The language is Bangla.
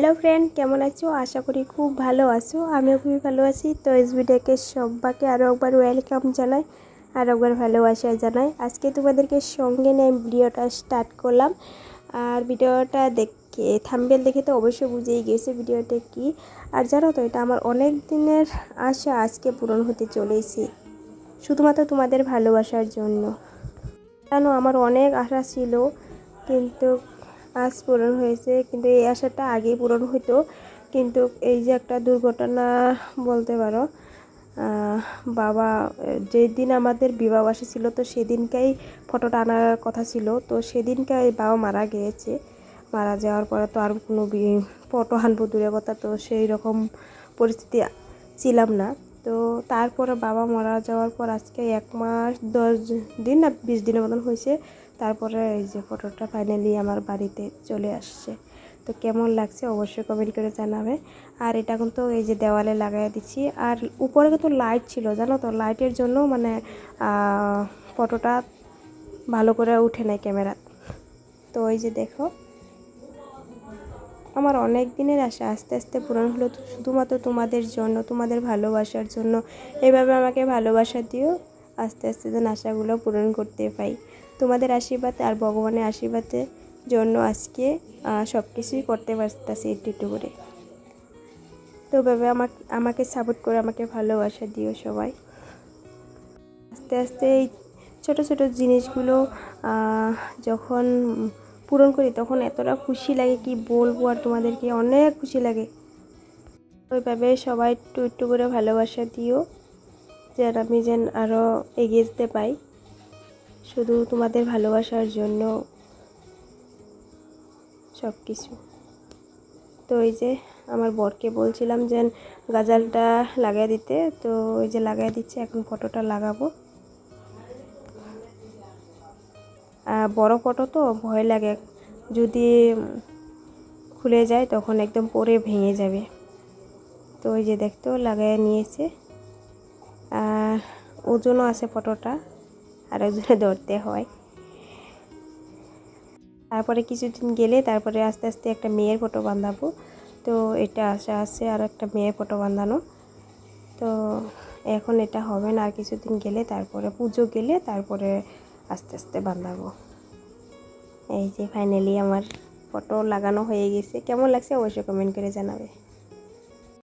হ্যালো ফ্রেন্ড, কেমন আছো? আশা করি খুব ভালো আছো। আমিও খুবই ভালো আছি। তো এস ভিডিওকে সবাইকে আরও একবার ওয়েলকাম জানাই, আর একবার ভালোবাসা জানাই। আজকে তোমাদেরকে সঙ্গে নিয়ে ভিডিওটা স্টার্ট করলাম। আর ভিডিওটা দেখে থাম্বেল দেখে তো অবশ্যই বুঝেই গেছে ভিডিওটা কি। আর জানো তো, এটা আমার অনেক দিনের আশা আজকে পূরণ হতে চলেছে, শুধুমাত্র তোমাদের ভালোবাসার জন্য। জানো, আমার অনেক আশা ছিল, কিন্তু আজ পূরণ হয়েছে, কিন্তু এই আশাটা আগেই পূরণ হতো কিন্তু এই যে একটা দুর্ঘটনা বলতে পারো বাবা, যেদিন আমাদের বিবাহবাসী ছিল, তো সেদিনকেই ফটোটা আনার কথা ছিল। তো সেদিনকে বাবা মারা গিয়েছে। মারা যাওয়ার পরে তো আর কোনো ফটো আনব দূরের কথা, তো সেই রকম পরিস্থিতি ছিলাম না। তো তারপরে বাবা মারা যাওয়ার পর আজকে এক মাস দশ দিন না, বিশ দিনের মতন হয়েছে। তারপরে এই যে ফটোটা ফাইনালি আমার বাড়িতে চলে আসছে। তো কেমন লাগছে অবশ্যই কমেন্ট করে জানাবে। আর এটা কিন্তু এই যে দেওয়ালে লাগাই দিচ্ছি। আর উপরে কিন্তু লাইট ছিল, জানো তো? লাইটের জন্য মানে ফটোটা ভালো করে উঠে নাই ক্যামেরা তো। এই যে দেখো, আমার অনেক দিনের আশা, আস্তে আস্তে পূরণ হলো শুধুমাত্র তোমাদের জন্য, তোমাদের ভালোবাসার জন্য। এভাবে আমাকে ভালোবাসা দিও, আস্তে আস্তে যেন আশাগুলো পূরণ করতে পাই। তোমাদের আশীর্বাদ আর ভগবানের আশীর্বাদের জন্য আজকে সব কিছুই করতে পারতেছি একটু একটু করে। তো এভাবে আমাকে আমাকে সাপোর্ট করে, আমাকে ভালোবাসা দিও সবাই। আস্তে আস্তে এই ছোটো ছোটো জিনিসগুলো যখন পূরণ করি, তখন এতটা খুশি লাগে কি বলব আর তোমাদেরকে, অনেক খুশি লাগে। ওইভাবে সবাই একটু একটু করে ভালোবাসা দিও, যেন আমি যেন আরও এগিয়ে যেতে পাই। শুধু তোমাদের ভালোবাসার জন্য সব কিছু তো এই যে আমার বরকে বলছিলাম যে গাজালটা লাগাই দিতে, তো ওই যে লাগাই দিচ্ছে, এখন ফটোটা লাগাবো। বড় ফটো তো, ভয় লাগে। যদি খুলে যায়, তখন একদম পরে ভেঙে যাবে। তো ওই যে দেখতেও লাগাই নিয়েছে। ওজনও আছে ফটোটা। আর একজনে ধরতে হয়। তারপরে কিছুদিন গেলে তারপরে আস্তে আস্তে একটা মেয়ের ফটো বাঁধাবো। তো এটা আশা আছে আর একটা মেয়ের ফটো বাঁধানো। তো এখন এটা হবে না, আর কিছুদিন গেলে তারপরে পুজো গেলে তারপরে আস্তে আস্তে বাঁধাবো। এই যে ফাইনালি আমার ফটো লাগানো হয়ে গেছে। কেমন লাগছে অবশ্যই কমেন্ট করে জানাবে।